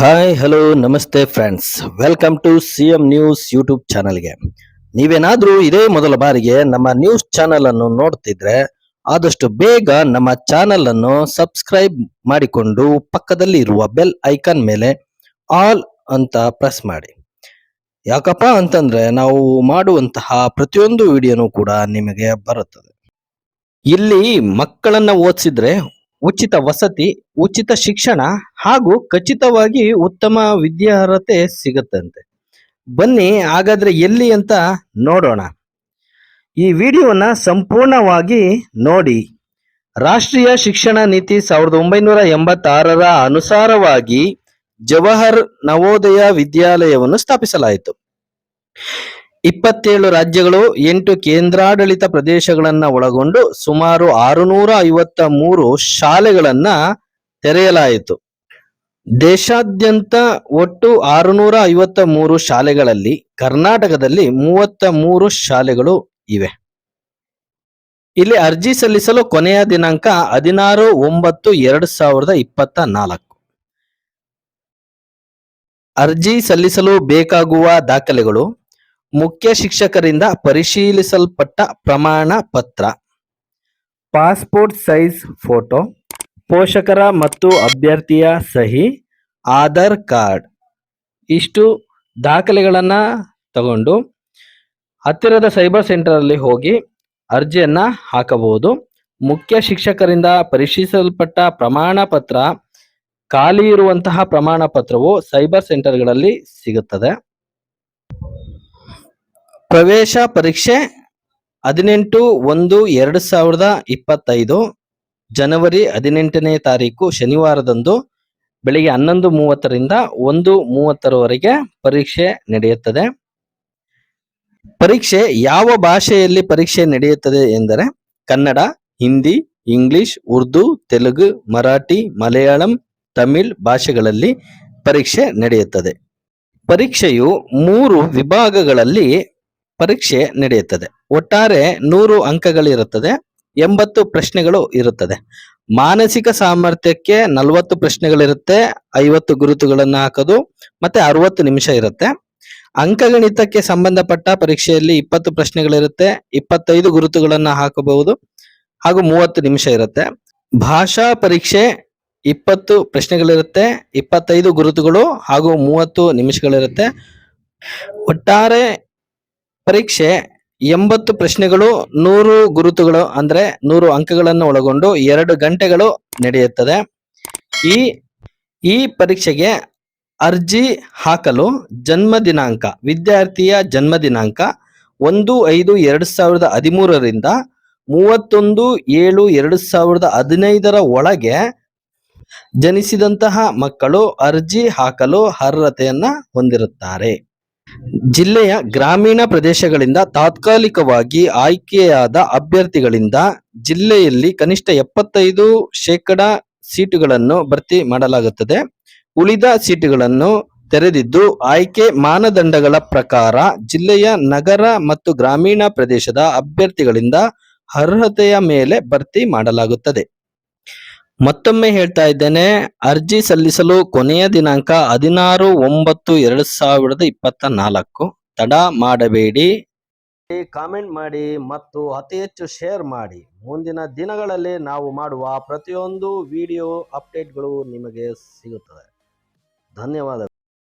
Hi hello ನಮಸ್ತೆ friends welcome to C M news YouTube ಚಾನಲ್ಗೆ ನೀವೇನಾದರೂ ಇದೇ ಮೊದಲ ಬಾರಿಗೆ ನಮ್ಮ ನ್ಯೂಸ್ ಚಾನೆಲ್ ಅನ್ನು ನೋಡ್ತಿದ್ರೆ ಆದಷ್ಟು ಬೇಗ ನಮ್ಮ ಚಾನೆಲ್ ಅನ್ನು ಸಬ್ಸ್ಕ್ರೈಬ್ ಮಾಡಿಕೊಂಡು ಪಕ್ಕದಲ್ಲಿ ಇರುವ ಬೆಲ್ ಐಕಾನ್ ಮೇಲೆ ಆಲ್ ಅಂತ ಪ್ರೆಸ್ ಮಾಡಿ. ಯಾಕಪ್ಪ ಅಂತಂದ್ರೆ ನಾವು ಮಾಡುವಂತಹ ಪ್ರತಿಯೊಂದು ವಿಡಿಯೋನು ಕೂಡ ನಿಮಗೆ ಬರುತ್ತದೆ. ಇಲ್ಲಿ ಮಕ್ಕಳನ್ನ ಓದಿಸಿದ್ರೆ ಉಚಿತ ವಸತಿ, ಉಚಿತ ಶಿಕ್ಷಣ ಹಾಗೂ ಖಚಿತವಾಗಿ ಉತ್ತಮ ವಿದ್ಯಾರ್ಹತೆ ಸಿಗುತ್ತಂತೆ. ಬನ್ನಿ, ಹಾಗಾದ್ರೆ ಎಲ್ಲಿ ಅಂತ ನೋಡೋಣ. ಈ ವಿಡಿಯೋನ ಸಂಪೂರ್ಣವಾಗಿ ನೋಡಿ. ರಾಷ್ಟ್ರೀಯ ಶಿಕ್ಷಣ ನೀತಿ ಸಾವಿರದ ಒಂಬೈನೂರ ಎಂಬತ್ತಾರರ ಅನುಸಾರವಾಗಿ ಜವಾಹರ್ ನವೋದಯ ವಿದ್ಯಾಲಯವನ್ನು ಸ್ಥಾಪಿಸಲಾಯಿತು. ಇಪ್ಪತ್ತೇಳು ರಾಜ್ಯಗಳು ಎಂಟು ಕೇಂದ್ರಾಡಳಿತ ಪ್ರದೇಶಗಳನ್ನು ಒಳಗೊಂಡು ಸುಮಾರು ಆರುನೂರ ಐವತ್ತ ಮೂರು ಶಾಲೆಗಳನ್ನ ತೆರೆಯಲಾಯಿತು. ದೇಶಾದ್ಯಂತ ಒಟ್ಟು ಆರುನೂರ ಐವತ್ತ ಮೂರು ಶಾಲೆಗಳಲ್ಲಿ ಕರ್ನಾಟಕದಲ್ಲಿ ಮೂವತ್ತ ಮೂರು ಶಾಲೆಗಳು ಇವೆ. ಇಲ್ಲಿ ಅರ್ಜಿ ಸಲ್ಲಿಸಲು ಕೊನೆಯ ದಿನಾಂಕ ಹದಿನಾರು ಒಂಬತ್ತು ಎರಡು ಸಾವಿರದ ಇಪ್ಪತ್ತ ನಾಲ್ಕು. ಅರ್ಜಿ ಸಲ್ಲಿಸಲು ಬೇಕಾಗುವ ದಾಖಲೆಗಳು ಮುಖ್ಯ ಶಿಕ್ಷಕರಿಂದ ಪರಿಶೀಲಿಸಲ್ಪಟ್ಟ ಪ್ರಮಾಣ ಪತ್ರ. Passport size photo. ಪೋಷಕರ ಮತ್ತು ಅಭ್ಯರ್ಥಿಯ ಸಹಿ. ಆಧಾರ್ ಕಾರ್ಡ್. ಇಷ್ಟು ದಾಖಲೆಗಳನ್ನು ತಗೊಂಡು ಹತ್ತಿರದ ಸೈಬರ್ ಸೆಂಟರಲ್ಲಿ ಹೋಗಿ ಅರ್ಜಿಯನ್ನು ಹಾಕಬಹುದು. ಮುಖ್ಯ ಶಿಕ್ಷಕರಿಂದ ಪರಿಶೀಲಿಸಲ್ಪಟ್ಟ ಪ್ರಮಾಣ ಪತ್ರ. ಖಾಲಿ ಇರುವಂತಹ ಪ್ರಮಾಣ ಪತ್ರವು ಸೈಬರ್ ಸೆಂಟರ್ಗಳಲ್ಲಿ ಸಿಗುತ್ತದೆ. ಪ್ರವೇಶ ಪರೀಕ್ಷೆ ಹದಿನೆಂಟು ಒಂದು ಎರಡು ಸಾವಿರದ ಇಪ್ಪತ್ತೈದು, ಜನವರಿ ಹದಿನೆಂಟನೇ ತಾರೀಕು ಶನಿವಾರದಂದು ಬೆಳಿಗ್ಗೆ ಹನ್ನೊಂದು ಮೂವತ್ತರಿಂದ ಒಂದು ಮೂವತ್ತರವರೆಗೆ ಪರೀಕ್ಷೆ ನಡೆಯುತ್ತದೆ. ಪರೀಕ್ಷೆ ಯಾವ ಭಾಷೆಯಲ್ಲಿ ಪರೀಕ್ಷೆ ನಡೆಯುತ್ತದೆ ಎಂದರೆ ಕನ್ನಡ, ಹಿಂದಿ, ಇಂಗ್ಲಿಷ್, ಉರ್ದು, ತೆಲುಗು, ಮರಾಠಿ, ಮಲಯಾಳಂ, ತಮಿಳ್ ಭಾಷೆಗಳಲ್ಲಿ ಪರೀಕ್ಷೆ ನಡೆಯುತ್ತದೆ. ಪರೀಕ್ಷೆಯು ಮೂರು ವಿಭಾಗಗಳಲ್ಲಿ ಪರೀಕ್ಷೆ ನಡೆಯುತ್ತದೆ. ಒಟ್ಟಾರೆ ನೂರು ಅಂಕಗಳಿರುತ್ತದೆ, ಎಂಬತ್ತು ಪ್ರಶ್ನೆಗಳು ಇರುತ್ತದೆ. ಮಾನಸಿಕ ಸಾಮರ್ಥ್ಯಕ್ಕೆ ನಲವತ್ತು ಪ್ರಶ್ನೆಗಳಿರುತ್ತೆ, ಐವತ್ತು ಗುರುತುಗಳನ್ನು ಹಾಕೋದು, ಮತ್ತೆ ಅರವತ್ತು ನಿಮಿಷ ಇರುತ್ತೆ. ಅಂಕಗಣಿತಕ್ಕೆ ಸಂಬಂಧಪಟ್ಟ ಪರೀಕ್ಷೆಯಲ್ಲಿ ಇಪ್ಪತ್ತು ಪ್ರಶ್ನೆಗಳಿರುತ್ತೆ, ಇಪ್ಪತ್ತೈದು ಗುರುತುಗಳನ್ನು ಹಾಕಬಹುದು, ಹಾಗೂ ಮೂವತ್ತು ನಿಮಿಷ ಇರುತ್ತೆ. ಭಾಷಾ ಪರೀಕ್ಷೆ ಇಪ್ಪತ್ತು ಪ್ರಶ್ನೆಗಳಿರುತ್ತೆ, ಇಪ್ಪತ್ತೈದು ಗುರುತುಗಳು, ಹಾಗೂ ಮೂವತ್ತು ನಿಮಿಷಗಳಿರುತ್ತೆ. ಒಟ್ಟಾರೆ ಪರೀಕ್ಷೆ ಎಂಬತ್ತು ಪ್ರಶ್ನೆಗಳು, ನೂರು ಗುರುತುಗಳು, ಅಂದ್ರೆ ನೂರು ಅಂಕಗಳನ್ನು ಒಳಗೊಂಡು ಎರಡು ಗಂಟೆಗಳು ನಡೆಯುತ್ತದೆ. ಈ ಈ ಪರೀಕ್ಷೆಗೆ ಅರ್ಜಿ ಹಾಕಲು ಜನ್ಮ ದಿನಾಂಕ, ವಿದ್ಯಾರ್ಥಿಯ ಜನ್ಮ ದಿನಾಂಕ ಒಂದು ಐದು ಎರಡು ಸಾವಿರದ ಹದಿಮೂರರಿಂದ ಮೂವತ್ತೊಂದು ಏಳು ಎರಡು ಸಾವಿರದ ಹದಿನೈದರ ಒಳಗೆ ಜನಿಸಿದಂತಹ ಮಕ್ಕಳು ಅರ್ಜಿ ಹಾಕಲು ಅರ್ಹತೆಯನ್ನ ಹೊಂದಿರುತ್ತಾರೆ. ಜಿಲ್ಲೆಯ ಗ್ರಾಮೀಣ ಪ್ರದೇಶಗಳಿಂದ ತಾತ್ಕಾಲಿಕವಾಗಿ ಆಯ್ಕೆಯಾದ ಅಭ್ಯರ್ಥಿಗಳಿಂದ ಜಿಲ್ಲೆಯಲ್ಲಿ ಕನಿಷ್ಠ ಎಪ್ಪತ್ತೈದು ಶೇಕಡ ಸೀಟುಗಳನ್ನು ಭರ್ತಿ ಮಾಡಲಾಗುತ್ತದೆ. ಉಳಿದ ಸೀಟುಗಳನ್ನು ತೆರೆದಿದ್ದು ಆಯ್ಕೆ ಮಾನದಂಡಗಳ ಪ್ರಕಾರ ಜಿಲ್ಲೆಯ ನಗರ ಮತ್ತು ಗ್ರಾಮೀಣ ಪ್ರದೇಶದ ಅಭ್ಯರ್ಥಿಗಳಿಂದ ಅರ್ಹತೆಯ ಮೇಲೆ ಭರ್ತಿ ಮಾಡಲಾಗುತ್ತದೆ. ಮತ್ತೊಮ್ಮೆ ಹೇಳ್ತಾ ಇದ್ದೇನೆ, ಅರ್ಜಿ ಸಲ್ಲಿಸಲು ಕೊನೆಯ ದಿನಾಂಕ ಹದಿನಾರು ಒಂಬತ್ತು ಎರಡು ಸಾವಿರದ ಇಪ್ಪತ್ತ ನಾಲ್ಕು ತಡ ಮಾಡಬೇಡಿ. ಕಾಮೆಂಟ್ ಮಾಡಿ ಮತ್ತು ಅತಿ ಹೆಚ್ಚು ಶೇರ್ ಮಾಡಿ. ಮುಂದಿನ ದಿನಗಳಲ್ಲಿ ನಾವು ಮಾಡುವ ಪ್ರತಿಯೊಂದು ವಿಡಿಯೋ ಅಪ್ಡೇಟ್ಗಳು ನಿಮಗೆ ಸಿಗುತ್ತದೆ. ಧನ್ಯವಾದ